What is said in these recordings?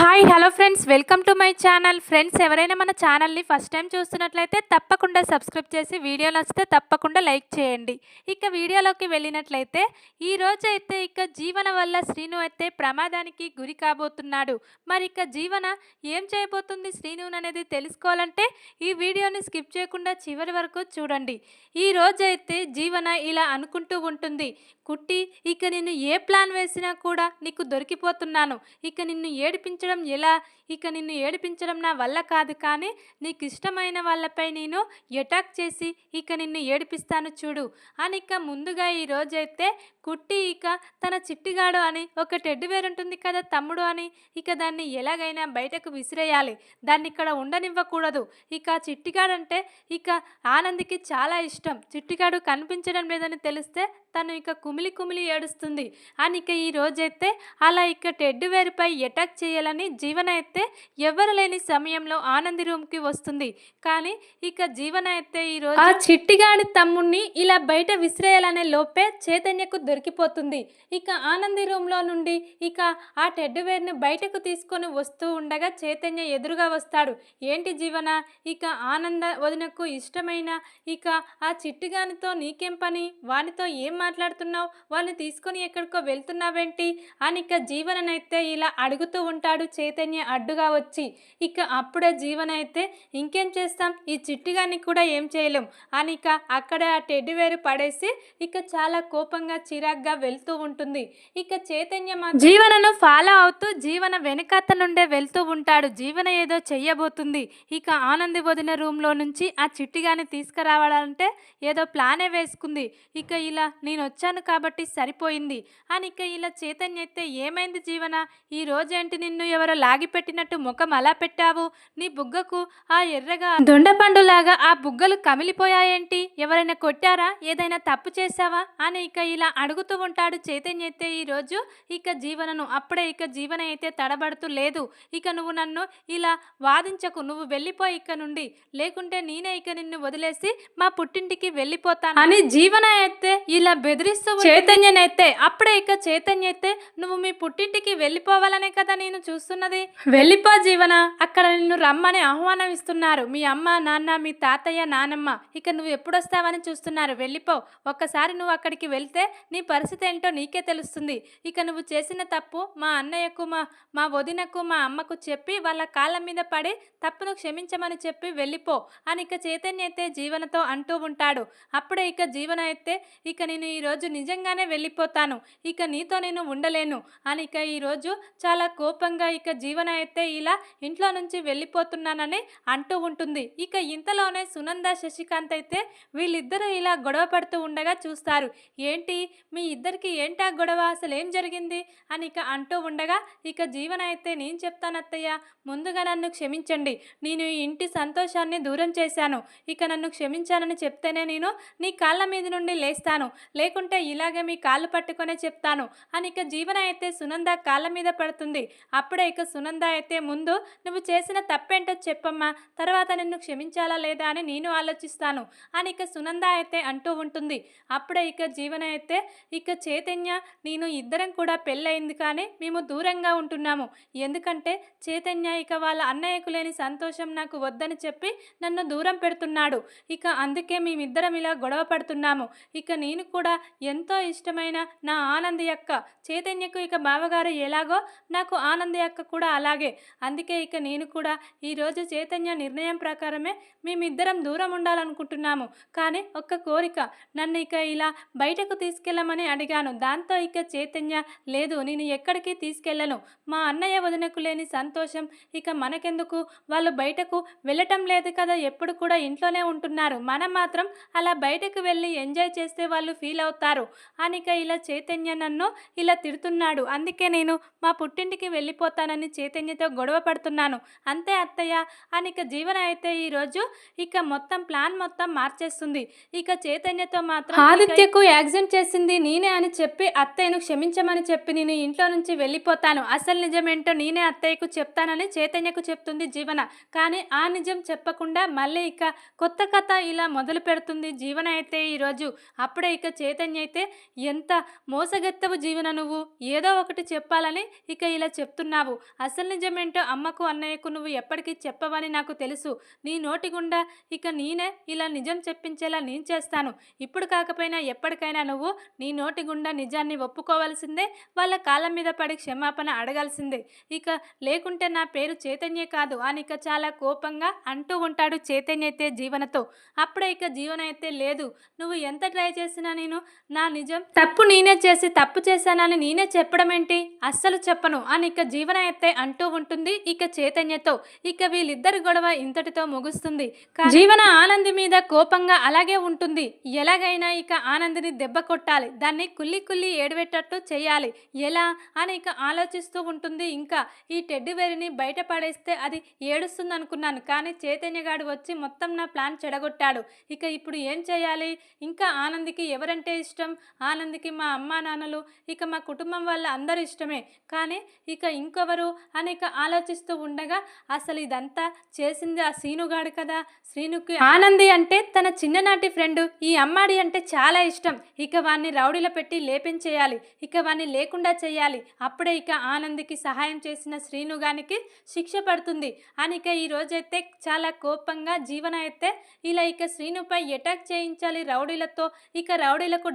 Hi hello friends. Welcome to my channel. Friends ఎవరైనా మన ఛానల్ని ఫస్ట్ టైం చూస్తున్నట్లయితే తప్పకుండా సబ్స్క్రైబ్ చేసి వీడియో నచ్చితే తప్పకుండా లైక్ చేయండి. ఇక వీడియోలోకి వెళ్ళినట్లయితే ఈ రోజు అయితే ఇక జీవన వల్ల శ్రీను అయితే ప్రమాదానికి గురి కాబోతున్నాడు. మరి ఇక జీవన ఏం చేయబోతుంది శ్రీను అనేది తెలుసుకోవాలంటే ఈ వీడియోని స్కిప్ చేయకుండా చివరి వరకు చూడండి. ఈ రోజు అయితే జీవన ఇలా అనుకుంటూ ఉంటుంది. కుట్టి ఇక నిన్ను ఏ ప్లాన్ వేసినా కూడా నీకు దొరికిపోతున్నాను. ఇక నిన్ను ఏడిపించడం ఎలా? ఇక నిన్ను ఏడిపించడం నా వల్ల కాదు కానీ నీకు ఇష్టమైన వాళ్ళపై నేను అటాక్ చేసి ఇక నిన్ను ఏడిపిస్తాను చూడు. అని ఇక ముందుగా ఈ రోజైతే కుట్టి ఇక తన చిట్టిగాడు అని ఒక టెడ్డివేరు ఉంటుంది కదా తమ్ముడు అని ఇక దాన్ని ఎలాగైనా బయటకు విసిరేయాలి. దాన్ని ఇక్కడ ఉండనివ్వకూడదు. ఇక చిట్టిగాడంటే ఇక ఆనందికి చాలా ఇష్టం. చిట్టిగాడు కనిపించడం లేదని తెలిస్తే తను ఇక కుమిలి కుమిలి ఏడుస్తుంది. అని ఇక ఈ రోజైతే అలా ఇక టెడ్డు వేరుపై అటాక్ చేయాలని జీవన అయితే ఎవరు లేని సమయంలో ఆనంది రూమ్కి వస్తుంది. కానీ ఇక జీవన అయితే ఈ రోజు ఆ చిట్టిగాడి తమ్ముణ్ణి ఇలా బయట విసిరేయాలనే లోపే చైతన్యకు దొరికిపోతుంది. ఇక ఆనంది రూమ్లో నుండి ఇక ఆ టెడ్డు వేర్ని బయటకు తీసుకొని వస్తూ ఉండగా చైతన్య ఎదురుగా వస్తాడు. ఏంటి జీవన? ఇక ఆనంద వదినకు ఇష్టమైన ఇక ఆ చిట్టిగానితో నీకేం పని? వానితో ఏం మాట్లాడుతున్నావు? వాళ్ళని తీసుకొని ఎక్కడికో వెళ్తున్నావేంటి? అని ఇక జీవననైతే ఇలా అడుగుతూ ఉంటాడు చైతన్య అడ్డుగా వచ్చి. ఇక అప్పుడే జీవన అయితే ఇంకేం చేస్తాం? ఈ చిట్టిగాన్ని కూడా ఏం చేయలేం. అని ఇక అక్కడ ఆ టెడ్డివేరు పడేసి ఇక చాలా కోపంగా చిరాగ్గా వెళ్తూ ఉంటుంది. ఇక చైతన్య జీవనను ఫాలో అవుతూ జీవన వెనకాత నుండే వెళ్తూ ఉంటాడు. జీవన ఏదో చెయ్యబోతుంది. ఇక ఆనంది వదిన రూమ్లో నుంచి ఆ చిట్టిగాని తీసుకురావాలంటే ఏదో ప్లానే వేసుకుంది. ఇక ఇలా నేను వచ్చాను కాబట్టి సరిపోయింది. అని ఇక ఇలా చైతన్య అయితే ఏమైంది జీవన? ఈ రోజేంటి నిన్ను ఎవరో లాగిపెట్టినట్టు ముఖం అలా పెట్టావు? నీ బుగ్గకు ఆ ఎర్రగా దొండపండులాగా ఆ బుగ్గలు కమిలిపోయాయేంటి? ఎవరైనా కొట్టారా? ఏదైనా తప్పు చేశావా? అని ఇక ఇలా అడుగుతూ ఉంటాడు చైతన్య అయితే ఈ రోజు. ఇక జీవనను అప్పుడే ఇక జీవన అయితే తడబడుతూ లేదు. ఇక నువ్వు నన్ను ఇలా వాదించకు. నువ్వు వెళ్ళిపోయి ఇక నుండి. లేకుంటే నేనే ఇక నిన్ను వదిలేసి మా పుట్టింటికి వెళ్ళిపోతాను. అని జీవన అయితే ఇలా బెదిరిస్తూ చైతన్యనైతే అప్పుడే ఇక చైతన్య అయితే నువ్వు మీ పుట్టింటికి వెళ్ళిపోవాలనే కదా నేను చూస్తున్నది? వెళ్ళిపో జీవన అక్కడ నిన్ను రమ్మని ఆహ్వానం ఇస్తున్నారు మీ అమ్మ నాన్న మీ తాతయ్య నానమ్మ ఇక నువ్వు ఎప్పుడొస్తావని చూస్తున్నారు. వెళ్ళిపో. ఒక్కసారి నువ్వు అక్కడికి వెళ్తే నీ పరిస్థితి ఏంటో నీకే తెలుస్తుంది. ఇక నువ్వు చేసిన తప్పు మా అన్నయ్యకు మా మా వదినకు మా అమ్మకు చెప్పి వాళ్ళ కాళ్ళ మీద పడి తప్పును క్షమించమని చెప్పి వెళ్ళిపో అని ఇక చైతన్య అయితే జీవనతో అంటూ ఉంటాడు. అప్పుడే ఇక జీవన అయితే ఇక నేను ఈరోజు నిజంగానే వెళ్ళిపోతాను. ఇక నీతో నేను ఉండలేను. అని ఇక ఈరోజు చాలా కోపంగా ఇక జీవన అయితే ఇలా ఇంట్లో నుంచి వెళ్ళిపోతున్నానని అంటూ ఉంటుంది. ఇక ఇంతలోనే సునంద శశికాంత్ అయితే వీళ్ళిద్దరూ ఇలా గొడవ పడుతూ ఉండగా చూస్తారు. ఏంటి? మీ ఇద్దరికి ఏంటా గొడవ? అసలు ఏం జరిగింది? అని ఇక అంటూ ఉండగా ఇక జీవన అయితే నేను చెప్తాను అత్తయ్య ముందుగా నన్ను క్షమించండి. నేను ఈ ఇంటి సంతోషాన్ని దూరం చేశాను. ఇక నన్ను క్షమించానని చెప్తేనే నేను నీ కాళ్ళ మీద నుండి లేస్తాను. లేకుంటే ఇలాగే మీ కాళ్ళు పట్టుకొనే చెప్తాను. అని ఇక జీవన అయితే సునంద కాళ్ళ మీద పడుతుంది. అప్పుడే ఇక సునంద అయితే ముందు నువ్వు చేసిన తప్పేంటో చెప్పమ్మా. తర్వాత నిన్ను క్షమించాలా లేదా అని నేను ఆలోచిస్తాను. అని ఇక సునంద అయితే అంటూ ఉంటుంది. అప్పుడే ఇక జీవన అయితే ఇక చైతన్య నేను ఇద్దరం కూడా పెళ్ళయింది కానీ మేము దూరంగా ఉంటున్నాము. ఎందుకంటే చైతన్య ఇక వాళ్ళ అన్నయ్యకు లేని సంతోషం నాకు వద్దని చెప్పి నన్ను దూరం పెడుతున్నాడు. ఇక అందుకే మేమిద్దరం ఇలా గొడవ పడుతున్నాము. ఇక నేను కూడా ఎంత ఎంతో ఇష్టమైన నా ఆనంది అక్క. చైతన్యకు ఇక బావగారు ఎలాగో నాకు ఆనంది అక్క కూడా అలాగే. అందుకే ఇక నేను కూడా ఈరోజు చైతన్య నిర్ణయం ప్రకారమే మేమిద్దరం దూరం ఉండాలనుకుంటున్నాము. కానీ ఒక్క కోరిక. నన్ను ఇక ఇలా బయటకు తీసుకెళ్ళమని అడిగాను. దాంతో ఇక చైతన్య లేదు నేను ఎక్కడికి తీసుకెళ్ళను. మా అన్నయ్య వదినకు లేని సంతోషం ఇక మనకెందుకు? వాళ్ళు బయటకు వెళ్ళటం లేదు కదా ఎప్పుడు కూడా ఇంట్లోనే ఉంటున్నారు. మనం మాత్రం అలా బయటకు వెళ్ళి ఎంజాయ్ చేస్తే వాళ్ళు ఫీల్ అవుతారు. అనిక ఇలా చైతన్య నన్ను ఇలా తిడుతున్నాడు. అందుకే నేను మా పుట్టింటికి వెళ్ళిపోతానని చైతన్యతో గొడవ పడుతున్నాను. అంతే అత్తయ్య. అనిక జీవన అయితే ఈరోజు ఇక మొత్తం ప్లాన్ మొత్తం మార్చేస్తుంది. ఇక చైతన్యతో మాత్రం ఆదిత్యకు యాక్సిడెంట్ చేసింది నేనే అని చెప్పి అత్తయ్యను క్షమించమని చెప్పి నేను ఇంట్లో నుంచి వెళ్ళిపోతాను. అసలు నిజమేంటో నేనే అత్తయ్యకు చెప్తానని చైతన్యకు చెప్తుంది జీవన. కానీ ఆ నిజం చెప్పకుండా మళ్ళీ ఇక కొత్త కథ ఇలా మొదలు పెడుతుంది జీవన అయితే ఈరోజు అప్పుడే ఇక చైతన్య అయితే ఎంత మోసగెత్తవు జీవన నువ్వు? ఏదో ఒకటి చెప్పాలని ఇక ఇలా చెప్తున్నావు. అసలు నిజమేంటో అమ్మకు అన్నయ్యకు నువ్వు ఎప్పటికీ చెప్పవని నాకు తెలుసు. నీ నోటి గుండా ఇక నేనే ఇలా నిజం చెప్పించేలా నేను చేస్తాను. ఇప్పుడు కాకపోయినా ఎప్పటికైనా నువ్వు నీ నోటి గుండా నిజాన్ని ఒప్పుకోవాల్సిందే వాళ్ళ కాళ్ళ మీద పడి క్షమాపణ అడగాల్సిందే. ఇక లేకుంటే నా పేరు చైతన్య కాదు అని ఇక చాలా కోపంగా అంటూ ఉంటాడు చైతన్య అయితే జీవనతో. అప్పుడే ఇక జీవన అయితే లేదు. నువ్వు ఎంత ట్రై చేసినా నేను నా నిజం? తప్పు నేనే చేసి తప్పు చేశానని నేనే చెప్పడం ఏంటి? అస్సలు చెప్పను. అని ఇక జీవన అయితే అంటూ ఉంటుంది. ఇక చైతన్యతో ఇక వీళ్ళిద్దరి గొడవ ఇంతటితో ముగుస్తుంది. జీవన ఆనంది మీద కోపంగా అలాగే ఉంటుంది. ఎలాగైనా ఇక ఆనందిని దెబ్బ కొట్టాలి. దాన్ని కుల్లి కుల్లి ఏడవేటట్టు చేయాలి. ఎలా? అని ఇక ఆలోచిస్తూ ఉంటుంది. ఇంకా ఈ టెడ్డి వేరిని బయట పడేస్తే అది ఏడుస్తుంది అనుకున్నాను కానీ చైతన్య గాడు వచ్చి మొత్తం నా ప్లాన్ చెడగొట్టాడు. ఇక ఇప్పుడు ఏం చేయాలి? ఇంకా ఆనందికి ఎవరంటే ఇష్టం? ఆనందికి మా అమ్మా నాన్నలు ఇక మా కుటుంబం వాళ్ళ అందరూ ఇష్టమే. కానీ ఇక ఇంకొవరు అని ఇక ఆలోచిస్తూ ఉండగా అసలు ఇదంతా చేసింది ఆ సీనుగాడు కదా. శ్రీనుకి ఆనంది అంటే తన చిన్ననాటి ఫ్రెండ్. ఈ అమ్మాడి అంటే చాలా ఇష్టం. ఇక వాణ్ణి రౌడీలో పెట్టి లేపించేయాలి. ఇక వాణ్ణి లేకుండా చేయాలి. అప్పుడే ఇక ఆనందికి సహాయం చేసిన శ్రీనుగానికి శిక్ష పడుతుంది. అని ఇక ఈ రోజైతే చాలా కోపంగా జీవన అయితే ఇలా ఇక శ్రీనుపై అటాక్ చేయించాలి రౌడీలతో. ఇక రౌడీలకు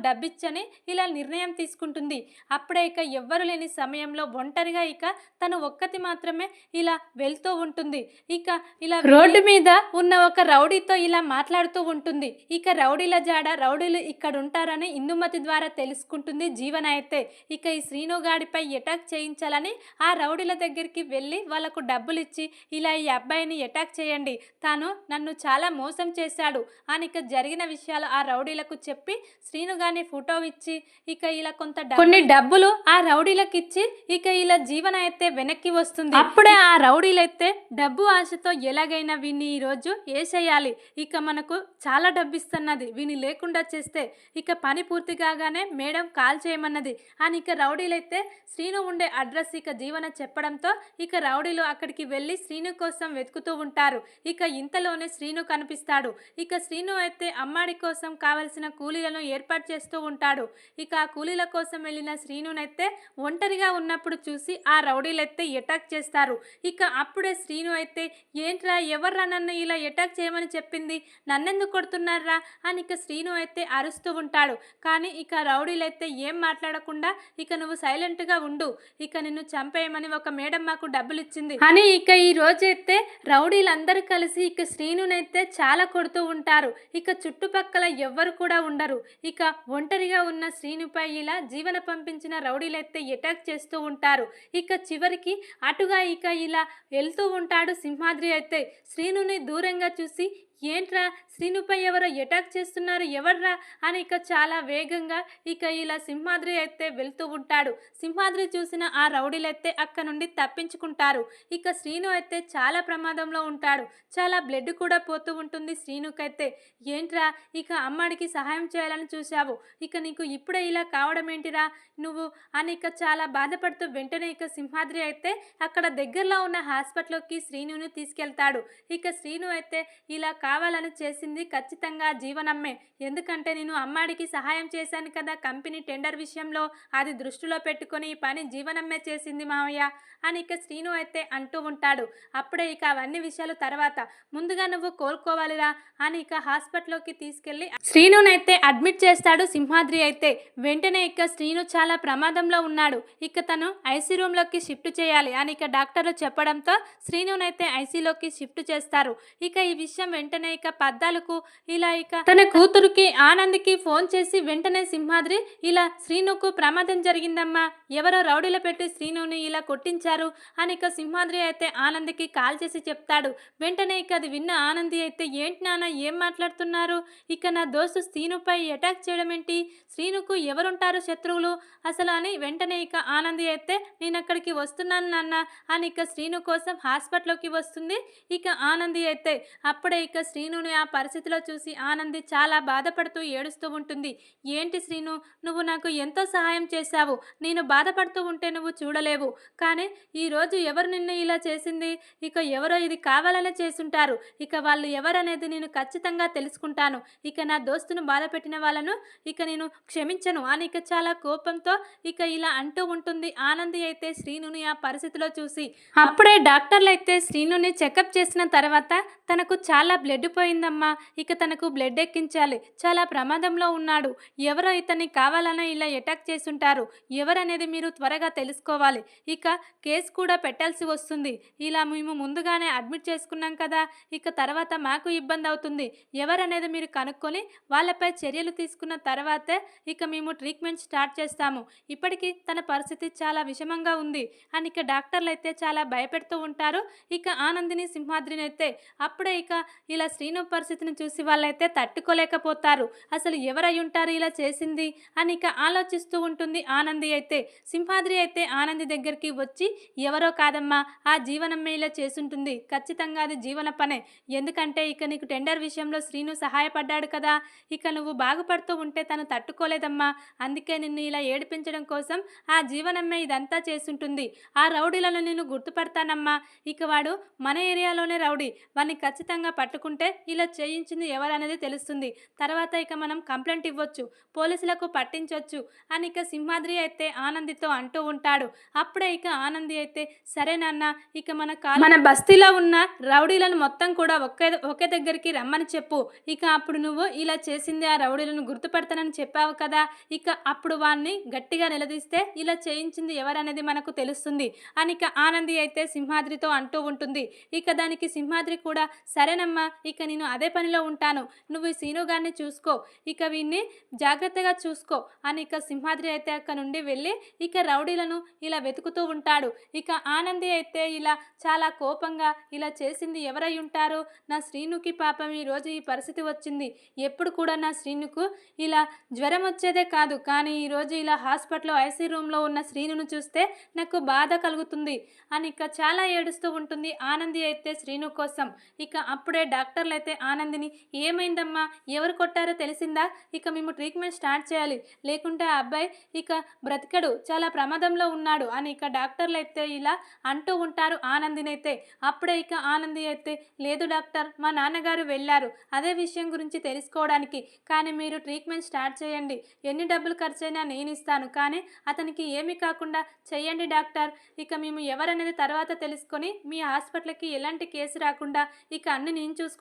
డబ్బిచ్చని ఇలా నిర్ణయం తీసుకుంటుంది. అప్పుడే ఇక ఎవ్వరు లేని సమయంలో ఒంటరిగా ఇక తను ఒక్కతి మాత్రమే ఇలా వెళ్తూ ఉంటుంది. ఇక ఇలా రోడ్డు మీద ఉన్న ఒక రౌడీతో ఇలా మాట్లాడుతూ ఉంటుంది. ఇక రౌడీల జాడ రౌడీలు ఇక్కడ ఉంటారని ఇందుమతి ద్వారా తెలుసుకుంటుంది జీవన అయితే ఇక ఈ శ్రీనుగాడిపై అటాక్ చేయించాలని ఆ రౌడీల దగ్గరికి వెళ్ళి వాళ్ళకు డబ్బులు ఇచ్చి ఇలా ఈ అబ్బాయిని అటాక్ చేయండి. తాను నన్ను చాలా మోసం చేశాడు. అని ఇక జరిగిన విషయాలు ఆ రౌడీలకు చెప్పి శ్రీనుగాని ఫోటో ఇచ్చి ఇక ఇలా కొంత కొన్ని డబ్బులు ఆ రౌడీలకు ఇచ్చి ఇక ఇలా జీవన అయితే వెనక్కి వస్తుంది. అప్పుడే ఆ రౌడీలైతే డబ్బు ఆశతో ఎలాగైనా వీన్ని ఈ రోజు వేసేయాలి ఇక మనకు చాలా డబ్బు ఇస్తున్నది వీని లేకుండా చేస్తే ఇక పని పూర్తి కాగానే మేడం కాల్ చేయమన్నది. అని ఇక రౌడీలైతే శ్రీను ఉండే అడ్రస్ ఇక జీవన చెప్పడంతో ఇక రౌడీలు అక్కడికి వెళ్ళి శ్రీను కోసం వెతుకుతూ ఉంటారు. ఇక ఇంతలోనే శ్రీను కనిపిస్తాడు. ఇక శ్రీను అయితే అమ్మాడి కోసం కావలసిన కూలీలను ఏర్పాటు చేస్తూ ఉంటాడు. ఇక కూలీల కోసం వెళ్ళిన శ్రీనునైతే ఒంటరిగా ఉన్నప్పుడు చూసి ఆ రౌడీలైతే అటాక్ చేస్తారు. ఇక అప్పుడే శ్రీను అయితే ఏంట్రా ఎవర్రా నన్ను ఇలా అటాక్ చేయమని చెప్పింది? నన్నెందుకు కొడుతున్నారా? అని ఇక శ్రీను అయితే అరుస్తూ ఉంటాడు. కానీ ఇక రౌడీలైతే ఏం మాట్లాడకుండా ఇక నువ్వు సైలెంట్గా ఉండు. ఇక నిన్ను చంపేయమని ఒక మేడం మాకు డబ్బులు ఇచ్చింది అని ఇక ఈ రోజైతే రౌడీలందరూ కలిసి ఇక శ్రీనునైతే చాలా కొడుతూ ఉంటారు. ఇక చుట్టుపక్కల ఎవ్వరు కూడా ఉండరు. ఇక ఒంటరి ఒంటరిగా ఉన్న శ్రీనుపై ఇలా జీవన పంపించిన రౌడీలైతే అటాక్ చేస్తూ ఉంటారు. ఇక చివరికి అటుగా ఇక ఇలా వెళ్తూ ఉంటాడు సింహాద్రి అయితే. శ్రీనుని దూరంగా చూసి ఏంట్రా శ్రీనుపై ఎవరో అటాక్ చేస్తున్నారు ఎవర్రా అని ఇక చాలా వేగంగా ఇక ఇలా సింహాద్రి అయితే వెళ్తూ ఉంటాడు. సింహాద్రి చూసిన ఆ రౌడీలైతే అక్కడ నుండి తప్పించుకుంటారు. ఇక శ్రీను అయితే చాలా ప్రమాదంలో ఉంటాడు. చాలా బ్లడ్ కూడా పోతూ ఉంటుంది శ్రీనుకైతే. ఏంట్రా ఇక అమ్మాడికి సహాయం చేయాలని చూశావు? ఇక నీకు ఇప్పుడే ఇలా కావడం ఏంటిరా నువ్వు? అని ఇక చాలా బాధపడుతూ వెంటనే ఇక సింహాద్రి అయితే అక్కడ దగ్గరలో ఉన్న హాస్పిటల్కి శ్రీనుని తీసుకెళ్తాడు. ఇక శ్రీను అయితే ఇలా కావాలని చేసింది ఖచ్చితంగా జీవనమ్మే. ఎందుకంటే నేను అమ్మాడికి సహాయం చేశాను కదా కంపెనీ టెండర్ విషయంలో అది దృష్టిలో పెట్టుకొని ఈ పని జీవనమ్మే చేసింది మావయ్య అని ఇక శ్రీను అయితే అంటూ ఉంటాడు. అప్పుడే ఇక అవన్నీ విషయాలు తర్వాత. ముందుగా నువ్వు కోలుకోవాలిరా అని ఇక హాస్పిటల్లోకి తీసుకెళ్ళి శ్రీనునైతే అడ్మిట్ చేస్తాడు సింహాద్రి అయితే. వెంటనే ఇక శ్రీను చాలా ప్రమాదంలో ఉన్నాడు. ఇక తను ఐసీ రూమ్లోకి షిఫ్ట్ చేయాలి అని ఇక డాక్టర్లు చెప్పడంతో శ్రీనునైతే ఐసీలోకి షిఫ్ట్ చేస్తారు. ఇక ఈ విషయం వెంటనే ఇక పద్దాలకు ఇలా ఇక తన కూతురుకి ఆనంద్కి ఫోన్ చేసి వెంటనే సింహాద్రి ఇలా శ్రీనుకు ప్రమాదం జరిగిందమ్మా ఎవరో రౌడీలో పెట్టి శ్రీనుని ఇలా కొట్టించారు అని ఇక సింహాద్రి అయితే ఆనంద్కి కాల్ చేసి చెప్తాడు. వెంటనే ఇక అది విన్న ఆనంది అయితే ఏంటి నాన్న ఏం మాట్లాడుతున్నారు? ఇక నా దోస్తు శ్రీనుపై అటాక్ చేయడం ఏంటి? శ్రీనుకు ఎవరుంటారు శత్రువులు? అసలు అని వెంటనే ఇక ఆనంది అయితే నేను అక్కడికి వస్తున్నాను నాన్న అని ఇక శ్రీను కోసం హాస్పిటల్లోకి వస్తుంది. ఇక ఆనంది అయితే అప్పుడే ఇక శ్రీనుని ఆ పరిస్థితిలో చూసి ఆనంది చాలా బాధపడుతూ ఏడుస్తూ ఉంటుంది. ఏంటి శ్రీను? నువ్వు నాకు ఎంతో సహాయం చేశావు. నేను బాధపడుతూ ఉంటే నువ్వు చూడలేవు. కానీ ఈరోజు ఎవరు నిన్ను ఇలా చేసింది? ఇక ఎవరో ఇది కావాలనే చేసుంటారు ఇక వాళ్ళు ఎవరనేది నేను ఖచ్చితంగా తెలుసుకుంటాను. ఇక నా దోస్తును బాధ పెట్టిన వాళ్ళను ఇక నేను క్షమించను. అని ఇక చాలా కోపంతో ఇక ఇలా అంటూ ఉంటుంది ఆనంది అయితే శ్రీనుని ఆ పరిస్థితిలో చూసి. అప్పుడే డాక్టర్లు అయితే శ్రీనుని చెకప్ చేసిన తర్వాత తనకు చాలా బ్లడ్ పోయిందమ్మా. ఇక తనకు బ్లడ్ ఎక్కించాలి. చాలా ప్రమాదంలో ఉన్నాడు. ఎవరో ఇతన్ని కావాలనే ఇలా అటాక్ చేసుంటారు ఎవరనేది మీరు త్వరగా తెలుసుకోవాలి. ఇక కేసు కూడా పెట్టాల్సి వస్తుంది. ఇలా మేము ముందుగానే అడ్మిట్ చేసుకున్నాం కదా. ఇక తర్వాత మాకు ఇబ్బంది అవుతుంది. ఎవరనేది మీరు కనుక్కొని వాళ్ళపై చర్యలు తీసుకున్న తర్వాతే ఇక మేము ట్రీట్మెంట్ స్టార్ట్ చేస్తాము. ఇప్పటికీ తన పరిస్థితి చాలా విషమంగా ఉంది. అని ఇక డాక్టర్లు అయితే చాలా భయపెడుతూ ఉంటారు. ఇక ఆనందిని సింహాద్రిని అయితే అప్పుడే ఇక ఇలా శ్రీను పరిస్థితిని చూసి వాళ్ళైతే తట్టుకోలేకపోతారు. అసలు ఎవరై ఉంటారు ఇలా చేసింది? అని ఇక ఆలోచిస్తూ ఉంటుంది ఆనంది అయితే. సింహాద్రి అయితే ఆనంది దగ్గరికి వచ్చి ఎవరో కాదమ్మా ఆ జీవనమ్మే ఇలా చేసుంటుంది ఖచ్చితంగా అది జీవన పనే. ఎందుకంటే ఇక నీకు టెండర్ విషయంలో శ్రీను సహాయపడ్డాడు కదా. ఇక నువ్వు బాగుపడుతూ ఉంటే తను తట్టుకోలేదమ్మా. అందుకే నిన్ను ఇలా ఏడిపించడం కోసం ఆ జీవనమ్మే ఇదంతా చేసుంటుంది ఆ రౌడీలను నేను గుర్తుపడతానమ్మా. ఇక వాడు మన ఏరియాలోనే రౌడీ. వాడిని ఖచ్చితంగా పట్టుకుంటా ఇలా చేయించింది ఎవరనేది తెలుస్తుంది. తర్వాత ఇక మనం కంప్లైంట్ ఇవ్వచ్చు పోలీసులకు పట్టించవచ్చు అని ఇక సింహాద్రి అయితే ఆనందితో అంటూ ఉంటాడు. అప్పుడే ఇక ఆనంది అయితే సరే నాన్న ఇక మన మన బస్తీలో ఉన్న రౌడీలను మొత్తం కూడా ఒకే ఒకే దగ్గరికి రమ్మని చెప్పు. ఇక అప్పుడు నువ్వు ఇలా చేసింది ఆ రౌడీలను గుర్తుపడతానని చెప్పావు కదా. ఇక అప్పుడు వాడిని గట్టిగా నిలదీస్తే ఇలా చేయించింది ఎవరనేది మనకు తెలుస్తుంది అని ఇక ఆనంది అయితే సింహాద్రితో అంటూ ఉంటుంది. ఇక దానికి సింహాద్రి కూడా సరేనమ్మా ఇక నేను అదే పనిలో ఉంటాను. నువ్వు ఈ సీను గారిని చూసుకో. ఇక వీన్ని జాగ్రత్తగా చూసుకో అని ఇక సింహాద్రి అయితే అక్కడ నుండి వెళ్ళి ఇక రౌడీలను ఇలా వెతుకుతూ ఉంటాడు. ఇక ఆనంది అయితే ఇలా చాలా కోపంగా ఇలా చేసింది ఎవరై ఉంటారు? నా శ్రీనుకి పాపం ఈరోజు ఈ పరిస్థితి వచ్చింది. ఎప్పుడు కూడా నా శ్రీనుకు ఇలా జ్వరం వచ్చేదే కాదు. కానీ ఈరోజు ఇలా హాస్పిటల్లో ఐసీ రూమ్లో ఉన్న శ్రీనును చూస్తే నాకు బాధ కలుగుతుంది అని ఇక చాలా ఏడుస్తూ ఉంటుంది ఆనంది అయితే శ్రీను కోసం. ఇక అప్పుడే డాక్టర్ డాక్టర్లు అయితే ఆనందిని ఏమైందమ్మా? ఎవరు కొట్టారో తెలిసిందా? ఇక మేము ట్రీట్మెంట్ స్టార్ట్ చేయాలి. లేకుంటే ఆ అబ్బాయి ఇక బ్రతికడు చాలా ప్రమాదంలో ఉన్నాడు అని ఇక డాక్టర్లు అయితే ఇలా అంటూ ఉంటారు ఆనందినైతే. అప్పుడే ఇక ఆనంది అయితే లేదు డాక్టర్ మా నాన్నగారు వెళ్ళారు. అదే విషయం గురించి తెలుసుకోవడానికి. కానీ మీరు ట్రీట్మెంట్ స్టార్ట్ చేయండి. ఎన్ని డబ్బులు ఖర్చైనా నేను ఇస్తాను కానీ అతనికి ఏమీ కాకుండా చేయండి డాక్టర్. ఇక మేము ఎవరనేది తర్వాత తెలుసుకొని మీ హాస్పిటల్కి ఎలాంటి కేసు రాకుండా ఇక అన్ని నేను చూసుకుంటాను.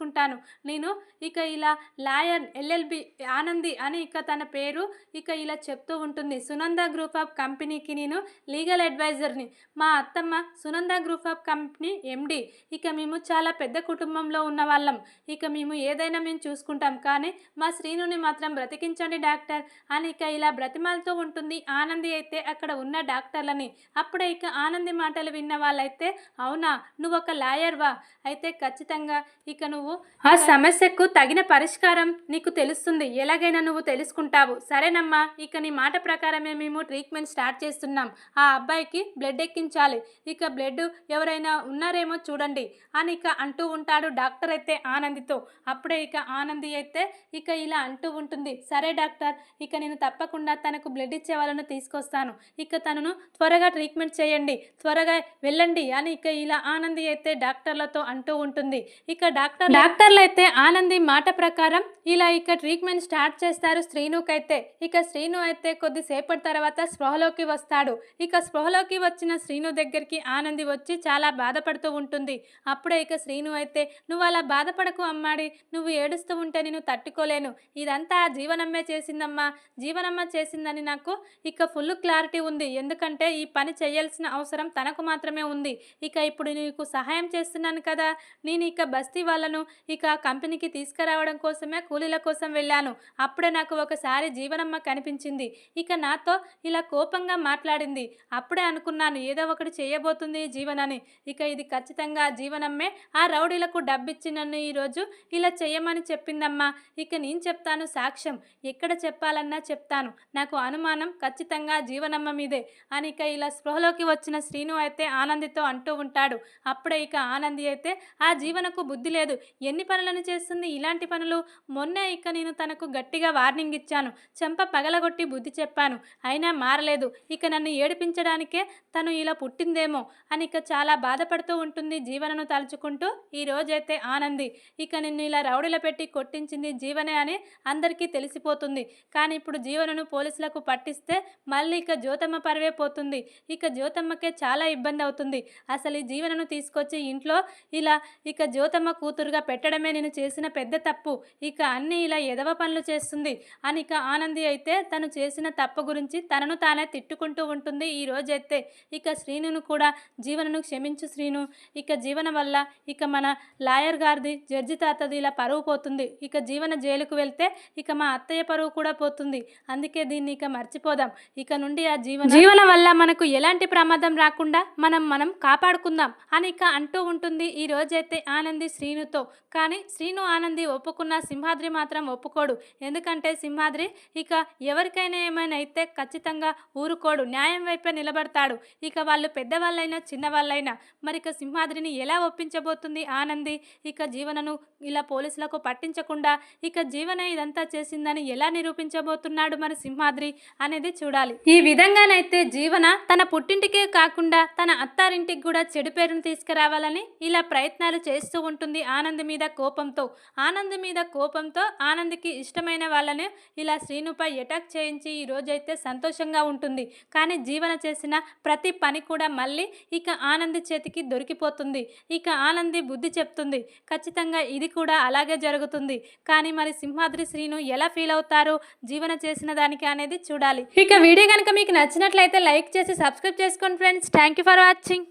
నేను ఇక ఇలా లాయర్ ఎల్ఎల్బి ఆనంది అని ఇక తన పేరు ఇక ఇలా చెప్తూ ఉంటుంది. సునంద గ్రూప్ ఆఫ్ కంపెనీకి నేను లీగల్ అడ్వైజర్ని. మా అత్తమ్మ Sunanda group of company MD. ఇక మేము చాలా పెద్ద కుటుంబంలో ఉన్న వాళ్ళం ఇక మేము ఏదైనా మేము చూసుకుంటాం. కానీ మా శ్రీనుని మాత్రం బ్రతికించండి డాక్టర్ అని ఇక ఇలా బ్రతిమాలతో ఉంటుంది. ఆనంది అయితే అక్కడ ఉన్న డాక్టర్లని. అప్పుడే ఇక ఆనంది మాటలు విన్న వాళ్ళైతే అవునా? నువ్వు ఒక లాయర్వా? అయితే ఖచ్చితంగా ఇక నువ్వు ఆ సమస్యకు తగిన పరిష్కారం నీకు తెలుస్తుంది. ఎలాగైనా నువ్వు తెలుసుకుంటావు. సరేనమ్మా ఇక నీ మాట ప్రకారమే మేము ట్రీట్మెంట్ స్టార్ట్ చేస్తున్నాం. ఆ అబ్బాయికి బ్లడ్ ఎక్కించాలి. ఇక బ్లడ్ ఎవరైనా ఉన్నారేమో చూడండి అని ఇక అంటూ ఉంటాడు డాక్టర్ అయితే ఆనందితో. అప్పుడే ఇక ఆనంది అయితే ఇక ఇలా అంటూ ఉంటుంది. సరే డాక్టర్ ఇక నేను తప్పకుండా తనకు బ్లడ్ ఇచ్చే వాళ్ళను తీసుకొస్తాను. ఇక తనను త్వరగా ట్రీట్మెంట్ చేయండి. త్వరగా వెళ్ళండి అని ఇక ఇలా ఆనంది అయితే డాక్టర్లతో అంటూ ఉంటుంది. ఇక డాక్టర్ డాక్టర్లు అయితే ఆనంది మాట ప్రకారం ఇలా ఇక ట్రీట్మెంట్ స్టార్ట్ చేస్తారు శ్రీనుకైతే. ఇక శ్రీను అయితే కొద్దిసేపటి తర్వాత స్పృహలోకి వస్తాడు. ఇక స్పృహలోకి వచ్చిన శ్రీను దగ్గరికి ఆనంది వచ్చి చాలా బాధపడుతూ ఉంటుంది. అప్పుడే ఇక శ్రీను అయితే నువ్వు అలా బాధపడకు అమ్మాడి. నువ్వు ఏడుస్తూ ఉంటే నేను తట్టుకోలేను. ఇదంతా జీవనమ్మే చేసిందమ్మా. జీవనమ్మ చేసిందని నాకు ఇక ఫుల్ క్లారిటీ ఉంది. ఎందుకంటే ఈ పని చేయాల్సిన అవసరం తనకు మాత్రమే ఉంది. ఇక ఇప్పుడు నీకు సహాయం చేస్తున్నాను కదా. నేను ఇక బస్తీ వాళ్ళను ఇక కంపెనీకి తీసుకురావడం కోసమే కూలీల కోసం వెళ్ళాను. అప్పుడే నాకు ఒకసారి జీవనమ్మ కనిపించింది. ఇక నాతో ఇలా కోపంగా మాట్లాడింది. అప్పుడే అనుకున్నాను ఏదో ఒకటి చేయబోతుంది ఈ జీవనని. ఇక ఇది ఖచ్చితంగా జీవనమ్మే. ఆ రౌడీలకు డబ్బిచ్చి నన్ను ఈరోజు ఇలా చేయమని చెప్పిందమ్మా. ఇక నేను చెప్తాను సాక్ష్యం. ఎక్కడ చెప్పాలన్నా చెప్తాను. నాకు అనుమానం ఖచ్చితంగా జీవనమ్మ మీదే అని ఇక ఇలా స్పృహలోకి వచ్చిన శ్రీను అయితే ఆనందితో అంటూ ఉంటాడు. అప్పుడే ఇక ఆనంది అయితే ఆ జీవనకు బుద్ధి లేదు. ఎన్ని పనులను చేస్తుంది? ఇలాంటి పనులు మొన్నే ఇక నేను తనకు గట్టిగా వార్నింగ్ ఇచ్చాను. చెంప పగలగొట్టి బుద్ధి చెప్పాను. అయినా మారలేదు. ఇక నన్ను ఏడిపించడానికే తను ఇలా పుట్టిందేమో అని ఇక చాలా బాధపడుతూ ఉంటుంది జీవనను తలుచుకుంటూ. ఈ రోజైతే ఆనంది. ఇక నిన్ను ఇలా రౌడీలో పెట్టి కొట్టించింది జీవనే అని అందరికీ తెలిసిపోతుంది. కానీ ఇప్పుడు జీవనను పోలీసులకు పట్టిస్తే మళ్ళీ ఇక జ్యోతమ్మ పరువే పోతుంది. ఇక జ్యోతమ్మకే చాలా ఇబ్బంది అవుతుంది. అసలు ఈ జీవనను తీసుకొచ్చి ఇంట్లో ఇలా ఇక జ్యోతమ్మ కూతురుగా పెట్టడమే నేను చేసిన పెద్ద తప్పు. ఇక అన్ని ఇలా ఎదవ పనులు చేస్తుంది. అని ఇక ఆనంది అయితే తను చేసిన తప్పు గురించి తనను తానే తిట్టుకుంటూ ఉంటుంది ఈ రోజైతే. ఇక శ్రీనును కూడా జీవనను క్షమించు శ్రీను. ఇక జీవన వల్ల ఇక మన లాయర్ గారిది జడ్జి తాతది ఇలా పరువు పోతుంది. ఇక జీవన జైలుకు వెళ్తే ఇక మా అత్తయ్య పరువు కూడా పోతుంది. అందుకే దీన్ని ఇక మర్చిపోదాం. ఇక నుండి ఆ జీవన జీవన వల్ల మనకు ఎలాంటి ప్రమాదం రాకుండా మనం మనం కాపాడుకుందాం అని ఇక అంటూ ఉంటుంది ఈ రోజైతే ఆనంది శ్రీనుతో. కానీ శ్రీను ఆనంది ఒప్పుకున్న సింహాద్రి మాత్రం ఒప్పుకోడు. ఎందుకంటే సింహాద్రి ఇక ఎవరికైనా ఏమైనా అయితే ఖచ్చితంగా ఊరుకోడు న్యాయం వైపే నిలబడతాడు. ఇక వాళ్ళు పెద్దవాళ్ళైనా చిన్నవాళ్ళైనా. మరి ఇక సింహాద్రిని ఎలా ఒప్పించబోతుంది ఆనంది? ఇక జీవనను ఇలా పోలీసులకు పట్టించకుండా ఇక జీవన ఇదంతా చేసిందని ఎలా నిరూపించబోతున్నాడు మరి సింహాద్రి అనేది చూడాలి. ఈ విధంగానైతే జీవన తన పుట్టింటికే కాకుండా తన అత్తారింటికి కూడా చెడు పేరును తీసుకురావాలని ఇలా ప్రయత్నాలు చేస్తూ ఉంటుంది ఆనంది. మీద కోపంతో ఆనంద్ మీద కోపంతో ఆనంద్కి ఇష్టమైన వాళ్ళని ఇలా శ్రీనుపై అటాక్ చేయించి ఈ రోజైతే సంతోషంగా ఉంటుంది. కానీ జీవన చేసిన ప్రతి పని కూడా మళ్ళీ ఇక ఆనంద్ చేతికి దొరికిపోతుంది. ఇక ఆనంది బుద్ధి చెప్తుంది ఖచ్చితంగా ఇది కూడా అలాగే జరుగుతుంది. కానీ మరి సింహాద్రి శ్రీను ఎలా ఫీల్ అవుతారు? జీవన చేసిన దానికి అనేది చూడాలి. ఇక వీడియో కనుక మీకు నచ్చినట్లయితే లైక్ చేసి సబ్స్క్రైబ్ చేసుకోండి friends. Thank you for watching